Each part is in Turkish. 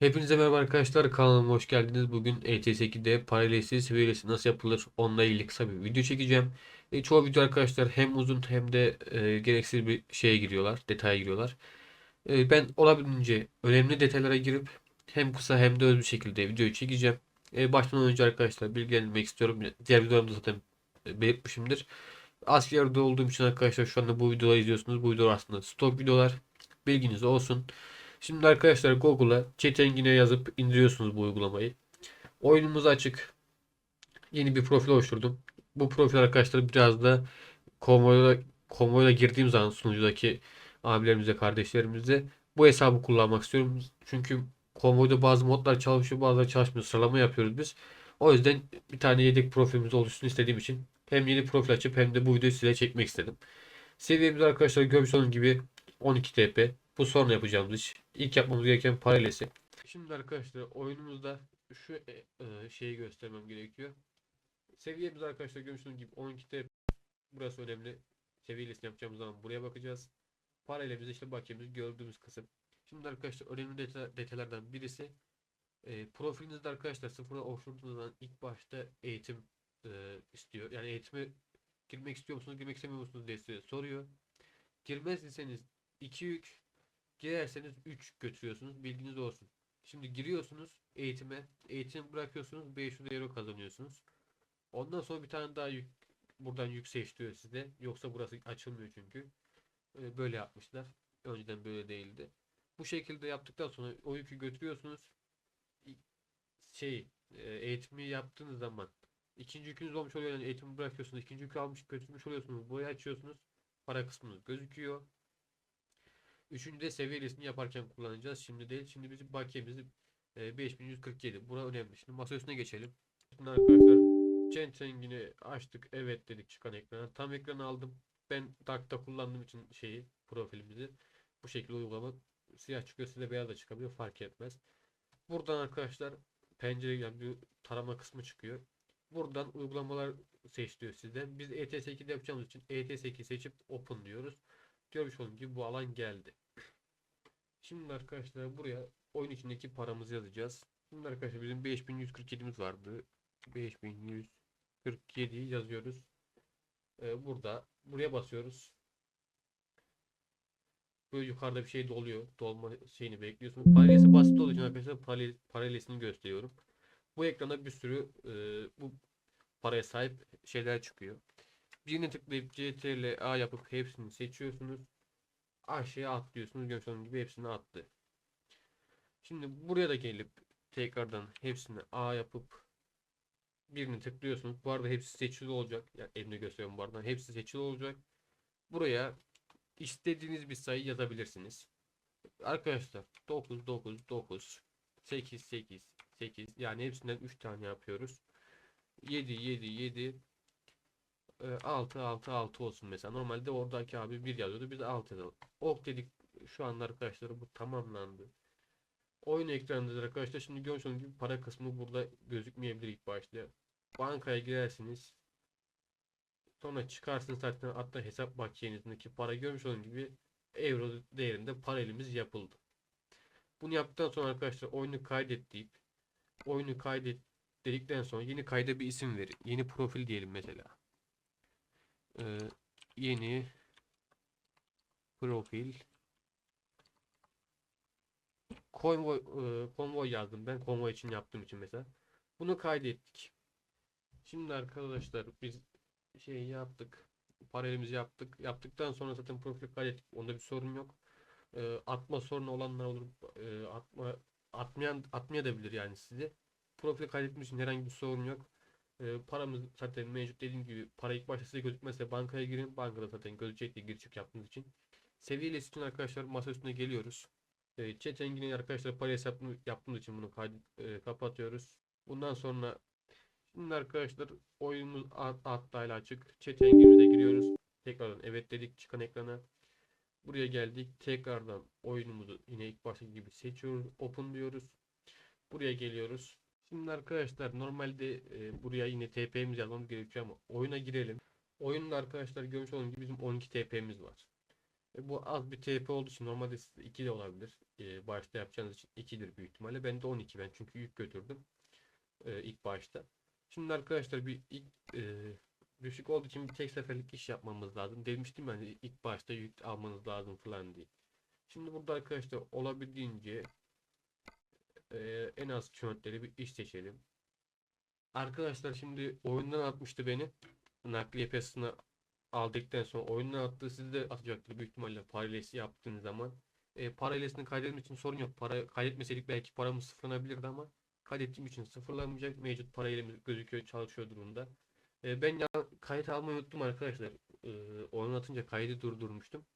Hepinize merhaba arkadaşlar kanalıma hoş geldiniz. Bugün ETS2'de paralelsiz seviyesi nasıl yapılır onunla ilgili kısa bir video çekeceğim. E, çoğu video arkadaşlar hem uzun hem de e, gereksiz bir şeye giriyorlar, detaya giriyorlar. E, ben olabildiğince önemli detaylara girip hem kısa hem de öz bir şekilde videoyu çekeceğim. E, baştan önce arkadaşlar bilgilendirmek istiyorum. Diğer videolarımda zaten e, belirtmişimdir. Askerde olduğum için arkadaşlar şu anda bu videoları izliyorsunuz. Bu videolar aslında stok videolar. Bilginiz olsun. Şimdi arkadaşlar Google'a Chatengine yazıp indiriyorsunuz bu uygulamayı. Oyunumuz açık. Yeni bir profil oluşturdum. Bu profil arkadaşlar biraz da konvoyla, konvoyla girdiğim zaman sunucudaki abilerimize, kardeşlerimize bu hesabı kullanmak istiyorum. Çünkü konvoyda bazı modlar çalışıyor, bazıları çalışmıyor. Sıralama yapıyoruz biz. O yüzden bir tane yedek profilimiz oluşsun istediğim için hem yeni profil açıp hem de bu videoyu size çekmek istedim. Seviyemiz arkadaşlar görmüş olduğunuz gibi 12 TP. Bu sonra yapacağımız iş. İlk yapmamız gereken paralelesi. Şimdi arkadaşlar oyunumuzda şu e, e, şeyi göstermem gerekiyor. Seviyemiz arkadaşlar görmüş olduğunuz gibi 12 TP. Burası önemli. Seviyelesini yapacağımız zaman buraya bakacağız. Paralelimiz işte bakiyemiz gördüğümüz kısım. Şimdi arkadaşlar önemli deta- detaylardan birisi e, profilinizde arkadaşlar sıfıra oluşturduğunuz zaman ilk başta eğitim e, istiyor. Yani eğitime girmek istiyor musunuz, girmek istemiyor musunuz diye soruyor. Girmez iseniz 2 yük, girerseniz 3 götürüyorsunuz. Bilginiz olsun. Şimdi giriyorsunuz eğitime. Eğitim bırakıyorsunuz. 500 euro kazanıyorsunuz. Ondan sonra bir tane daha yük, buradan yük seçtiriyor size. Yoksa burası açılmıyor çünkü. Ee, Böyle yapmışlar. Önceden böyle değildi. Bu şekilde yaptıktan sonra o yükü götürüyorsunuz. Şey, e, eğitimi yaptığınız zaman ikinci yükünüz olmuş oluyor. Yani eğitimi bırakıyorsunuz. ikinci yükü almış götürmüş oluyorsunuz. Burayı açıyorsunuz. Para kısmınız gözüküyor. Üçüncü de seviyesini yaparken kullanacağız. Şimdi değil. Şimdi bizim bakiyemiz e, 5147. Bura önemli. Şimdi masa üstüne geçelim. Şimdi arkadaşlar Cent rengini açtık. Evet dedik çıkan ekrana. Tam ekranı aldım. Ben Dark'ta kullandığım için şeyi profilimizi bu şekilde uygulama siyah çıkıyor. Size beyaz da çıkabiliyor. Fark etmez. Buradan arkadaşlar pencere yani bir tarama kısmı çıkıyor. Buradan uygulamalar seçiyor sizden. Biz ETS2'de yapacağımız için ETS2 seçip open diyoruz. Görmüş olduğunuz gibi bu alan geldi. Şimdi arkadaşlar buraya oyun içindeki paramızı yazacağız. Şimdi arkadaşlar bizim 5147'miz vardı. 5147 yazıyoruz. Ee, burada buraya basıyoruz. Böyle yukarıda bir şey doluyor. Dolma şeyini bekliyorsunuz. Paralelisi basit olduğu için arkadaşlar paralel, gösteriyorum. Bu ekranda bir sürü e, bu paraya sahip şeyler çıkıyor. Birine tıklayıp CTRL A yapıp hepsini seçiyorsunuz. Aşağıya atlıyorsunuz. Görmüş olduğunuz gibi hepsini attı. Şimdi buraya da gelip tekrardan hepsini A yapıp birini tıklıyorsunuz. Bu arada hepsi seçili olacak. Yani elimde gösteriyorum bu arada. Hepsi seçili olacak. Buraya istediğiniz bir sayı yazabilirsiniz. Arkadaşlar 9 9 9 8 8 8 yani hepsinden 3 tane yapıyoruz. 7 7 7 6 6 6 olsun mesela. Normalde oradaki abi 1 yazıyordu. Biz 6 yazalım. Ok dedik şu anda arkadaşlar bu tamamlandı. Oyun ekranındadır arkadaşlar. Şimdi görmüş olduğunuz gibi para kısmı burada gözükmeyebilir ilk başta. Bankaya girersiniz. Sonra çıkarsınız zaten hatta hesap bakiyenizdeki para görmüş olduğunuz gibi euro değerinde paralelimiz yapıldı. Bunu yaptıktan sonra arkadaşlar oyunu kaydet deyip oyunu kaydet dedikten sonra yeni kayda bir isim verin. Yeni profil diyelim mesela. Ee, yeni profil konvoy e, konvoy yazdım ben konvoy için yaptığım için mesela. Bunu kaydettik. Şimdi arkadaşlar biz şey yaptık. Paralelimizi yaptık. Yaptıktan sonra zaten profil kaydettik. Onda bir sorun yok. Ee, atma sorunu olanlar olur. Ee, atma atmayan atmayabilir yani sizi. Profil kaydetmiş herhangi bir sorun yok. Ee, paramız zaten mevcut dediğim gibi para ilk başta size gözükmezse bankaya girin. Bankada zaten gözükecektir giriş çık yaptığınız için. Seviyeli için arkadaşlar masa üstüne geliyoruz. E, chat engini arkadaşlar para hesabını yaptığımız için bunu e, kapatıyoruz. Bundan sonra şimdi arkadaşlar oyunumuz alt açık. Chat enginimize giriyoruz. Tekrardan evet dedik çıkan ekrana. Buraya geldik. Tekrardan oyunumuzu yine ilk baştaki gibi seçiyoruz. Open diyoruz. Buraya geliyoruz. Şimdi arkadaşlar normalde e, buraya yine TP'miz yazmamız gerekiyor ama oyuna girelim. Oyunda arkadaşlar görmüş olduğunuz gibi bizim 12 TP'miz var. E, bu az bir TP olduğu için normalde sizde 2 de olabilir. E, başta yapacağınız için 2'dir büyük ihtimalle. Ben de 12 ben çünkü yük götürdüm. E, ilk başta. Şimdi arkadaşlar bir ilk e, düşük olduğu için bir tek seferlik iş yapmamız lazım. Demiştim yani ilk başta yük almanız lazım falan diye. Şimdi burada arkadaşlar olabildiğince e, en az kilometreleri bir iş seçelim. Arkadaşlar şimdi oyundan atmıştı beni. Nakliye piyasasına aldıktan sonra oyundan attığı sizi de atacaktır büyük ihtimalle paralelisi yaptığınız zaman. E, paralelesini kaydetmek için sorun yok. Para kaydetmeseydik belki paramız sıfırlanabilirdi ama kaydettiğim için sıfırlanmayacak. Mevcut para elimiz gözüküyor çalışıyor durumda. E, ben ya kayıt almayı unuttum arkadaşlar. E, oyun atınca kaydı durdurmuştum.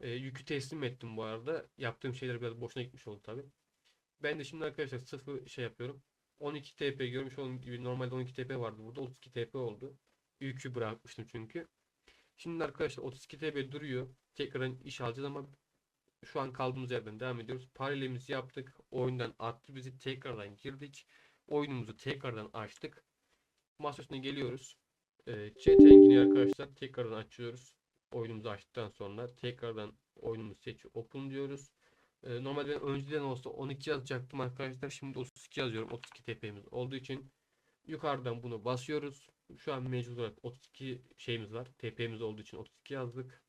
E, yükü teslim ettim bu arada. Yaptığım şeyler biraz boşuna gitmiş oldu tabi. Ben de şimdi arkadaşlar sıfır şey yapıyorum. 12 TP görmüş olduğunuz gibi normalde 12 TP vardı burada 32 TP oldu. Yükü bırakmıştım çünkü. Şimdi arkadaşlar 32 TP duruyor. Tekrardan iş alacağız ama şu an kaldığımız yerden devam ediyoruz. Paralelimizi yaptık. Oyundan attı bizi. Tekrardan girdik. Oyunumuzu tekrardan açtık. Masa geliyoruz. Ee, chat engini arkadaşlar tekrardan açıyoruz. Oyunumuzu açtıktan sonra tekrardan oyunumuzu seç open diyoruz. Ee, normalde ben önceden olsa 12 yazacaktım arkadaşlar. Şimdi 32 yazıyorum. 32 TP'miz olduğu için yukarıdan bunu basıyoruz. Şu an mevcut olarak 32 şeyimiz var. TP'miz olduğu için 32 yazdık.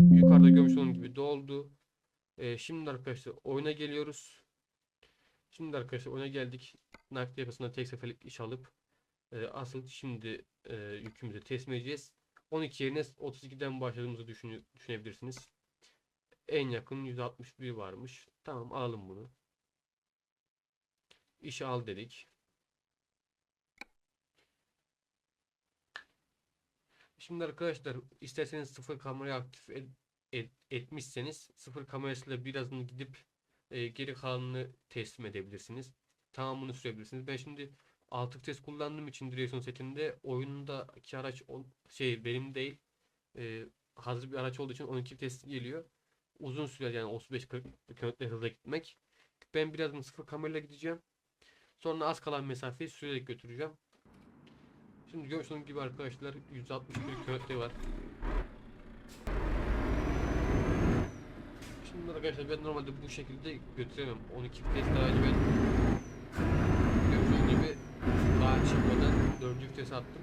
Yukarıda görmüş olduğunuz gibi doldu. Ee, şimdi arkadaşlar oyuna geliyoruz. Şimdi arkadaşlar oyuna geldik. Nakliye yapısına tek seferlik iş alıp e, asıl şimdi e, yükümüzü teslim edeceğiz. 12 yerine 32'den başladığımızı düşünü- düşünebilirsiniz. En yakın 161 varmış. Tamam alalım bunu. İşi al dedik. Şimdi arkadaşlar isterseniz sıfır kamerayı aktif et- et- etmişseniz sıfır kamerasıyla birazını gidip e, geri kalanını teslim edebilirsiniz. Tamamını sürebilirsiniz. Ben şimdi 6 test kullandığım için direksiyon setinde oyundaki araç şey benim değil e, hazır bir araç olduğu için 12 test geliyor. Uzun sürer yani 35-40 km hızla gitmek. Ben birazını sıfır kamerayla gideceğim. Sonra az kalan mesafeyi sürerek götüreceğim. Şimdi olduğunuz gibi arkadaşlar 161 kilometre var. Şimdi arkadaşlar ben normalde bu şekilde götüremem. 12 vites aracı ben olduğunuz gibi daha çıkmadan 4. vites attım.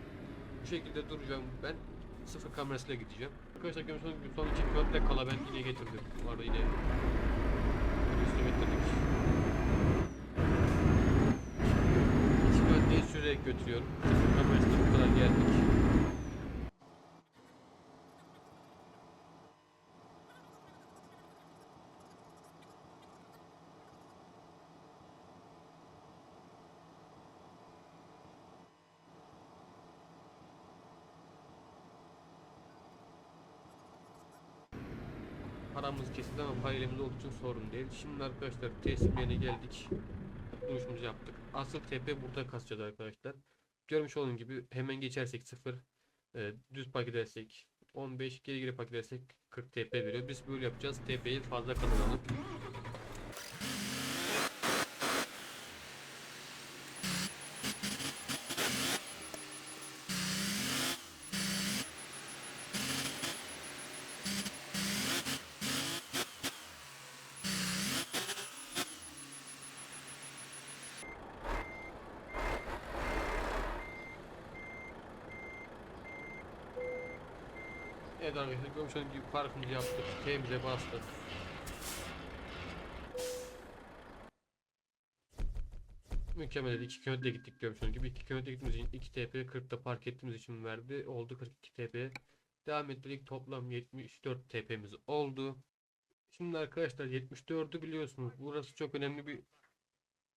Bu şekilde duracağım ben. Sıfır kamerasıyla gideceğim. Arkadaşlar görmüş olduğunuz son 2 kilometre kala ben yine getirdim. Bu arada yine üstüne getirdik. Kilometreyi sürerek götürüyorum. Sıfır kamerasıyla bu kadar geldik. Paramız kesildi ama para elimizde olduğu için sorun değil. Şimdi arkadaşlar teslim geldik. Duruşumuzu yaptık. Asıl tepe burada kasacağız arkadaşlar. Görmüş olduğunuz gibi hemen geçersek 0 e, düz park edersek 15 geri geri park edersek 40 TP veriyor. Biz böyle yapacağız. TP'yi fazla kazanalım. Evet arkadaşlar görmüş olduğunuz gibi parkımızı yaptık. T'mize bastık. Mükemmel 2 kilometre gittik görmüş olduğunuz gibi 2 kilometre gittiğimiz için 2 TP 40'da park ettiğimiz için verdi. Oldu 42 TP. Devam ettik toplam 74 TP'miz oldu. Şimdi arkadaşlar 74'ü biliyorsunuz. Burası çok önemli bir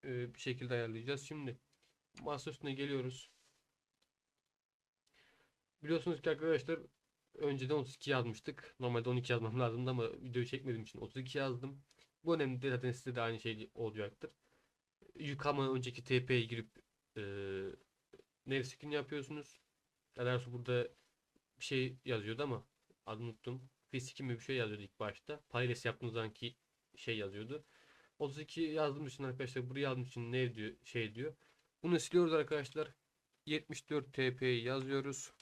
e, bir şekilde ayarlayacağız. Şimdi masa üstüne geliyoruz. Biliyorsunuz ki arkadaşlar önceden 32 yazmıştık. Normalde 12 yazmam lazımdı ama videoyu çekmediğim için 32 yazdım. Bu önemli zaten size de aynı şey olacaktır. Yıkama önceki TP'ye girip e, Nevskin yapıyorsunuz. Doğrusu burada bir şey yazıyordu ama adını unuttum. Fizik mi bir şey yazıyordu ilk başta. Payles yaptığınız zamanki şey yazıyordu. 32 yazdığım için arkadaşlar buraya yazdığım için ne diyor şey diyor. Bunu siliyoruz arkadaşlar. 74 TP'yi yazıyoruz.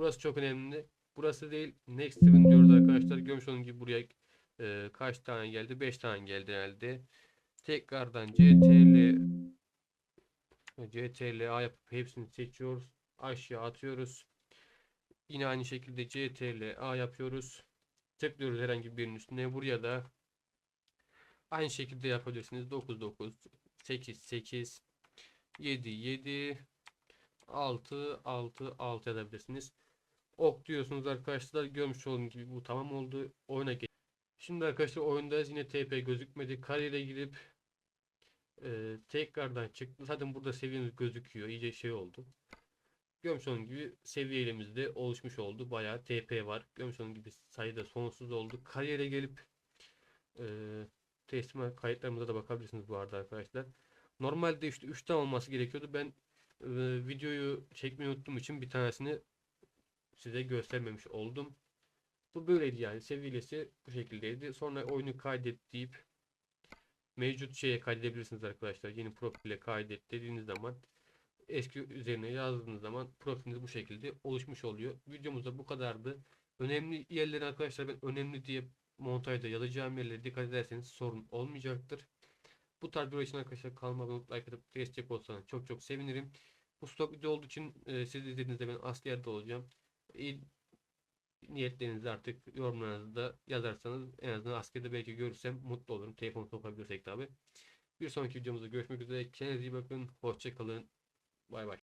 Burası çok önemli. Burası değil. Next Seven diyoruz arkadaşlar. Görmüş olduğunuz gibi buraya e, kaç tane geldi? 5 tane geldi herhalde. Tekrardan CTRL CTRL A yapıp hepsini seçiyoruz. Aşağı atıyoruz. Yine aynı şekilde CTRL A yapıyoruz. Tıklıyoruz herhangi birinin üstüne. Buraya da aynı şekilde yapabilirsiniz. 9 9 8 8 7 7 6 6 6 yazabilirsiniz. Ok diyorsunuz arkadaşlar. Görmüş olduğunuz gibi bu tamam oldu. Oyuna geç. Şimdi arkadaşlar oyunda yine TP gözükmedi. Kariyere girip e, tekrardan çıktı. Zaten burada seviyemiz gözüküyor. İyice şey oldu. Görmüş olduğunuz gibi seviyemiz de oluşmuş oldu. Bayağı TP var. Görmüş olduğunuz gibi sayıda sonsuz oldu. Kariyere gelip e, teslim kayıtlarımıza da bakabilirsiniz bu arada arkadaşlar. Normalde işte 3 tane olması gerekiyordu. Ben e, videoyu çekmeyi unuttuğum için bir tanesini size göstermemiş oldum. Bu böyleydi yani. Seviyesi bu şekildeydi. Sonra oyunu kaydet deyip mevcut şeye kaydedebilirsiniz arkadaşlar. Yeni profile kaydet dediğiniz zaman eski üzerine yazdığınız zaman profiliniz bu şekilde oluşmuş oluyor. Videomuz da bu kadardı. Önemli yerleri arkadaşlar ben önemli diye montajda yazacağım yerlere dikkat ederseniz sorun olmayacaktır. Bu tarz video için arkadaşlar kanalıma abone olup like atıp destek olsanız çok çok sevinirim. Bu stok video olduğu için e, siz izlediğinizde ben askerde olacağım. İyi niyetlerinizi artık yorumlarınızda yazarsanız en azından askerde belki görürsem mutlu olurum. Telefonu sokabilirsek tabi. Bir sonraki videomuzda görüşmek üzere. Kendinize iyi bakın. Hoşçakalın. Bay bay.